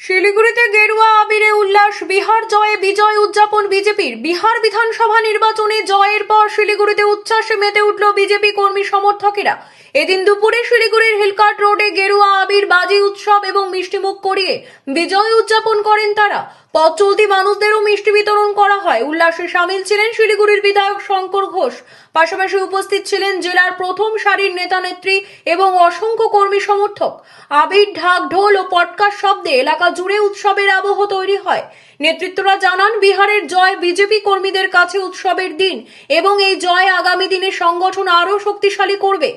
শিলিগুড়িতে গেরুয়া আবিরে উল্লাস, বিহার জয়ে বিজয় উদযাপন বিজেপির। বিহার বিধানসভা নির্বাচনে জয়ের পর শিলিগুড়িতে উচ্ছ্বাসে মেতে উঠল বিজেপি কর্মী সমর্থকেরা। এদিন দুপুরে শিলিগুড়ির হিলকাট রোডে গেরুয়া আবির বাজি উৎসব এবং মিষ্টিমুখ করিয়ে বিজয় উদযাপন করেন তারা। পথ চলতি মানুষদেরও মিষ্টি বিতরণ করা হয়। উল্লাসে সামিল ছিলেন শিলিগুড়ির বিধায়ক শঙ্কর ঘোষ। পাশাপাশি উপস্থিত ছিলেন জেলার প্রথম সারির নেতা নেত্রী এবং অসংখ্য কর্মী সমর্থক। আবির ঢাক ঢোল ও পটকার শব্দে এলাকা জুড়ে উৎসবের আবহ তৈরি হয়। নেতৃত্বরা জানান, বিহারের জয় বিজেপি কর্মীদের কাছে উৎসবের দিন এবং এই জয় আগামী দিনে সংগঠন আরও শক্তিশালী করবে।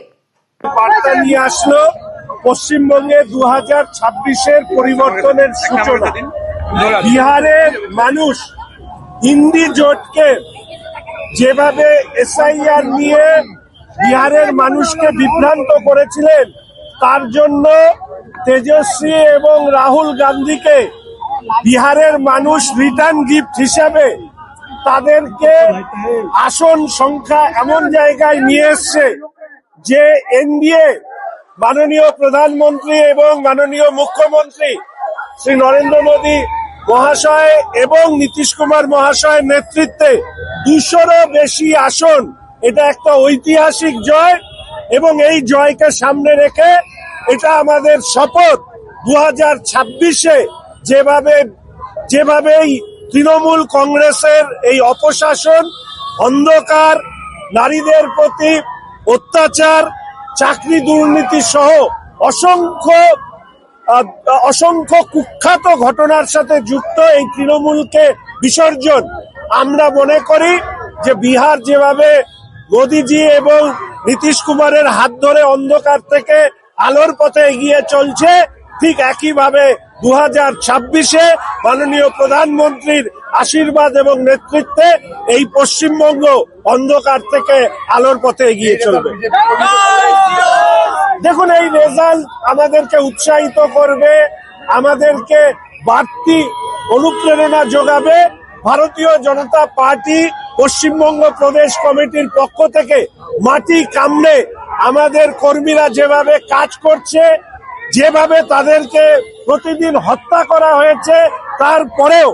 পশ্চিমবঙ্গে দু হাজার ছাব্বিশের পরিবর্তনের সূচনা। বিহারের মানুষ হিন্দি জোটকে যেভাবে এসআইআর নিয়ে বিহারের মানুষকে বিভ্রান্ত করেছিলেন, তার জন্য তেজস্বী এবং রাহুল গান্ধীকে বিহারের মানুষ রিটার্ন গিফট হিসাবে তাদেরকে আসন সংখ্যা এমন জায়গায় নিয়ে এসছে যে এনডিএ, মাননীয় প্রধানমন্ত্রী এবং মাননীয় মুখ্যমন্ত্রী শ্রী নরেন্দ্র মোদী মহাশয় এবং নীতিশ কুমার মহাশয়ের নেতৃত্বে দুশোরও বেশি আসন। এটা একটা ঐতিহাসিক জয় এবং এই জয়কে সামনে রেখে এটা আমাদের শপথ। দু হাজার ছাব্বিশে যেভাবে, যেভাবেই তৃণমূল কংগ্রেসের এই অপশাসন, অন্ধকার, নারীদের প্রতি অত্যাচার, চাকরি দুর্নীতি সহ অসংখ্য অসংখ্য কুখ্যাত ঘটনার সাথে যুক্ত এই তৃণমূলকে বিসর্জন। আমরা মনে করি যে বিহার যেভাবে মোদিজি এবং নীতিশ কুমারের হাত ধরে অন্ধকার থেকে আলোর পথে এগিয়ে চলছে, ঠিক একইভাবে দু হাজার ছাব্বিশে মাননীয় প্রধানমন্ত্রীর আশীর্বাদ এবং নেতৃত্বে এই পশ্চিমবঙ্গ অন্ধকার থেকে আলোর পথে এগিয়ে চলবে। দেখুন, এই রেজাল্ট আমাদেরকে উৎসাহিত করবে, আমাদেরকে বাড়তি অনুপ্রেরণা যোগাবে। ভারতীয় জনতা পার্টি পশ্চিমবঙ্গ প্রদেশ কমিটির পক্ষ থেকে মাটি কামড়ে আমাদের কর্মীরা যেভাবে কাজ করছে, যেভাবে তাদেরকে প্রতিদিন হত্যা করা হয়েছে, তারপরেও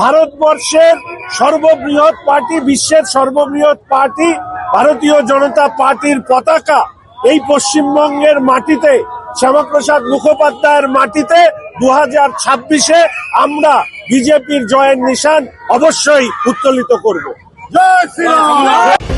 ভারতবর্ষের সর্ববৃহৎ পার্টি, বিশ্বের সর্ববৃহৎ পার্টি, ভারতীয় জনতা পার্টির পতাকা এই পশ্চিমবঙ্গের মাটিতে শ্যামাপ্রসাদ মুখোপাধ্যায়ের মাটিতে দু হাজার ছাব্বিশে আমরা বিজেপির জয়ের নিশান অবশ্যই উত্তোলিত করব। জয় শ্রীরাম!